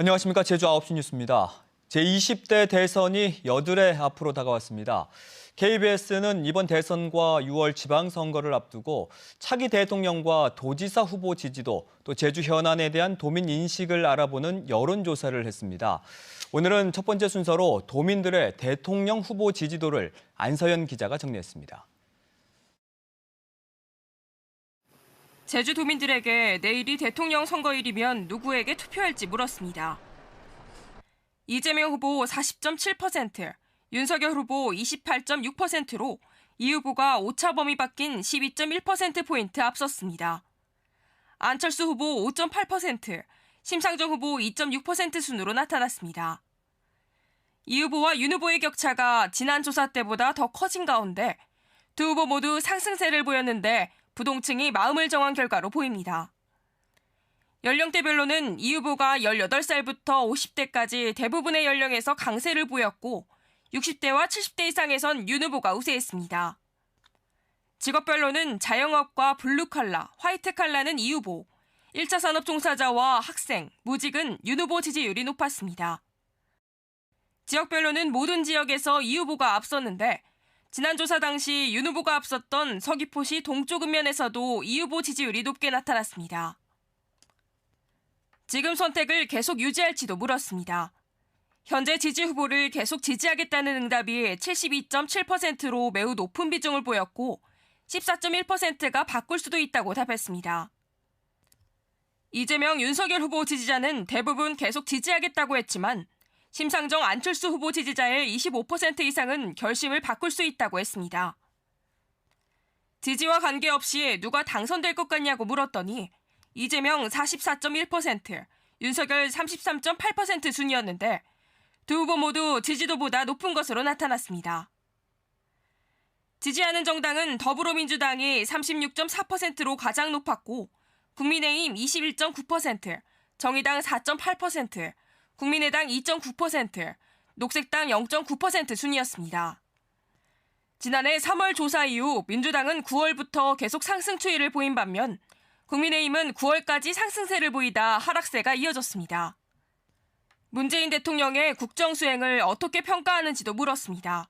안녕하십니까. 제주 9시 뉴스입니다. 제20대 대선이 여드레 앞으로 다가왔습니다. KBS는 이번 대선과 6월 지방선거를 앞두고 차기 대통령과 도지사 후보 지지도 또 제주 현안에 대한 도민 인식을 알아보는 여론조사를 했습니다. 오늘은 첫 번째 순서로 도민들의 대통령 후보 지지도를 안서연 기자가 정리했습니다. 제주 도민들에게 내일이 대통령 선거일이면 누구에게 투표할지 물었습니다. 이재명 후보 40.7%, 윤석열 후보 28.6%로 이 후보가 오차 범위 바뀐 12.1%포인트 앞섰습니다. 안철수 후보 5.8%, 심상정 후보 2.6% 순으로 나타났습니다. 이 후보와 윤 후보의 격차가 지난 조사 때보다 더 커진 가운데 두 후보 모두 상승세를 보였는데 부동층이 마음을 정한 결과로 보입니다. 연령대별로는 이 후보가 18살부터 50대까지 대부분의 연령에서 강세를 보였고 60대와 70대 이상에선 윤 후보가 우세했습니다. 직업별로는 자영업과 블루칼라, 화이트칼라는 이 후보, 1차 산업 종사자와 학생, 무직은 윤 후보 지지율이 높았습니다. 지역별로는 모든 지역에서 이 후보가 앞섰는데 지난 조사 당시 윤 후보가 앞섰던 서귀포시 동쪽 읍면에서도 이 후보 지지율이 높게 나타났습니다. 지금 선택을 계속 유지할지도 물었습니다. 현재 지지 후보를 계속 지지하겠다는 응답이 72.7%로 매우 높은 비중을 보였고 14.1%가 바꿀 수도 있다고 답했습니다. 이재명, 윤석열 후보 지지자는 대부분 계속 지지하겠다고 했지만 심상정 안철수 후보 지지자의 25% 이상은 결심을 바꿀 수 있다고 했습니다. 지지와 관계없이 누가 당선될 것 같냐고 물었더니 이재명 44.1%, 윤석열 33.8% 순이었는데 두 후보 모두 지지도보다 높은 것으로 나타났습니다. 지지하는 정당은 더불어민주당이 36.4%로 가장 높았고 국민의힘 21.9%, 정의당 4.8%, 국민의당 2.9%, 녹색당 0.9% 순이었습니다. 지난해 3월 조사 이후 민주당은 9월부터 계속 상승 추이를 보인 반면 국민의힘은 9월까지 상승세를 보이다 하락세가 이어졌습니다. 문재인 대통령의 국정 수행을 어떻게 평가하는지도 물었습니다.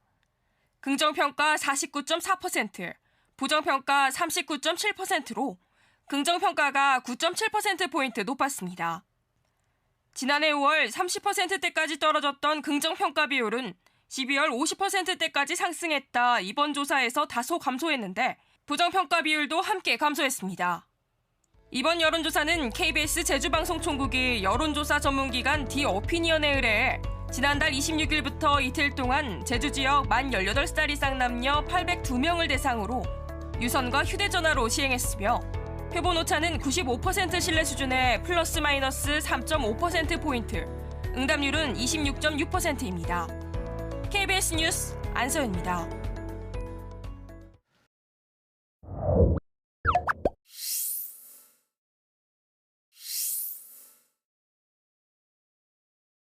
긍정평가 49.4%, 부정평가 39.7%로 긍정평가가 9.7%포인트 높았습니다. 지난해 5월 30%대까지 떨어졌던 긍정평가 비율은 12월 50%대까지 상승했다 이번 조사에서 다소 감소했는데 부정평가 비율도 함께 감소했습니다. 이번 여론조사는 KBS 제주방송총국이 여론조사 전문기관 디오피니언에 의뢰해 지난달 26일부터 이틀 동안 제주 지역 만 18살 이상 남녀 802명을 대상으로 유선과 휴대전화로 시행했으며 표본 오차는 95% 신뢰 수준의 플러스 마이너스 3.5%포인트, 응답률은 26.6%입니다. KBS 뉴스 안서연입니다.